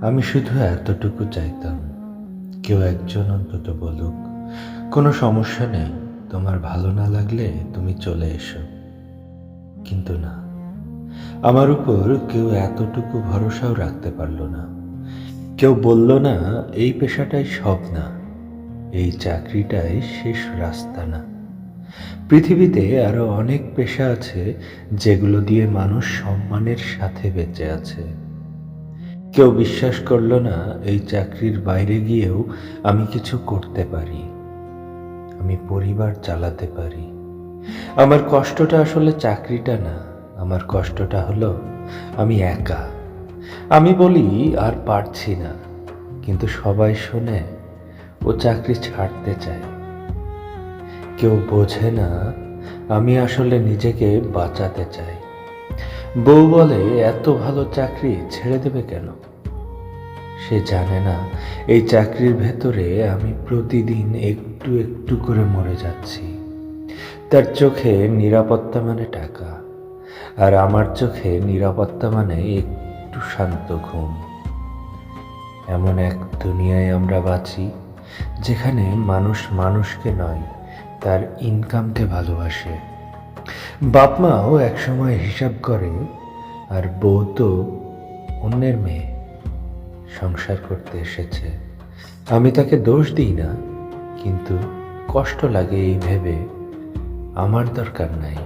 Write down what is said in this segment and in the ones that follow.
আমি শুধু এতটুকু চাইতাম, কেউ একজন অন্তত বলুক, কোনো সমস্যা নেই, তোমার ভালো না লাগলে তুমি চলে এসো। কিন্তু না, আমার উপর কেউ এতটুকু ভরসাও রাখতে পারল না। কেউ বলল না, এই পেশাটাই সব না, এই চাকরিটাই শেষ রাস্তা না। পৃথিবীতে আরও অনেক পেশা আছে, যেগুলো দিয়ে মানুষ সম্মানের সাথে বেঁচে আছে। কেউ বিশ্বাস করল না, এই চাকরির বাইরে গিয়েও আমি কিছু করতে পারি। আমি পরিবার চালাতে পারি। আমার কষ্টটা আসলে চাকরিটা না, আমার কষ্টটা হলো আমি একা। আমি বলি, আর পারছি না। কিন্তু সবাই শোনে, ও চাকরি ছাড়তে চায়। কেউ বোঝে না, আমি আসলে নিজেকে বাঁচাতে চাই। বউ বলে, এত ভালো চাকরি ছেড়ে দেবে কেন? সে জানে না, এই চাকরির ভেতরে আমি প্রতিদিন একটু একটু করে মরে যাচ্ছি। তার চোখে নিরাপত্তা মানে টাকা, আর আমার চোখে নিরাপত্তা মানে একটু শান্ত ঘুম। এমন এক দুনিয়ায় আমরা বাঁচি, যেখানে মানুষ মানুষকে নয়, তার ইনকামকে ভালোবাসে। বাপ মাও একসময় হিসাব করে আর বউ তো অন্যের মেয়ে সংসার করতে এসেছে। আমি তাকে দোষ দিই না, কিন্তু কষ্ট লাগে এই ভেবে আমার দরকার নাই,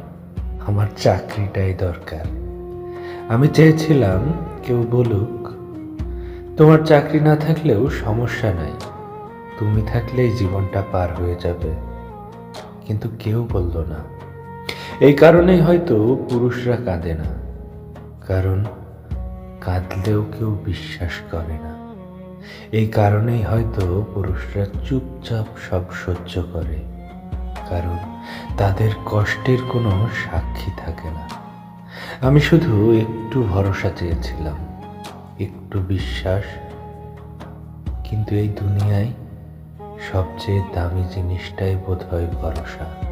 আমার চাকরিটাই দরকার। আমি চেয়েছিলাম কেউ বলুক, তোমার চাকরি না থাকলেও সমস্যা নাই, তুমি থাকলেই জীবনটা পার হয়ে যাবে। কিন্তু কেউ বলল না। এই কারণেই হয়তো পুরুষরা কাঁদে না। কারণ কাঁদলেও কেউ বিশ্বাস করে না। এই কারণেই হয়তো পুরুষরা চুপচাপ সব সহ্য করে। কারণ তাদের কষ্টের কোনো সাক্ষী থাকে না। আমি শুধু একটু ভরসা চেয়েছিলাম, একটু বিশ্বাস। কিন্তু এই দুনিয়ায় সবচেয়ে দামি জিনিসটাই বোধ হয় ভরসা।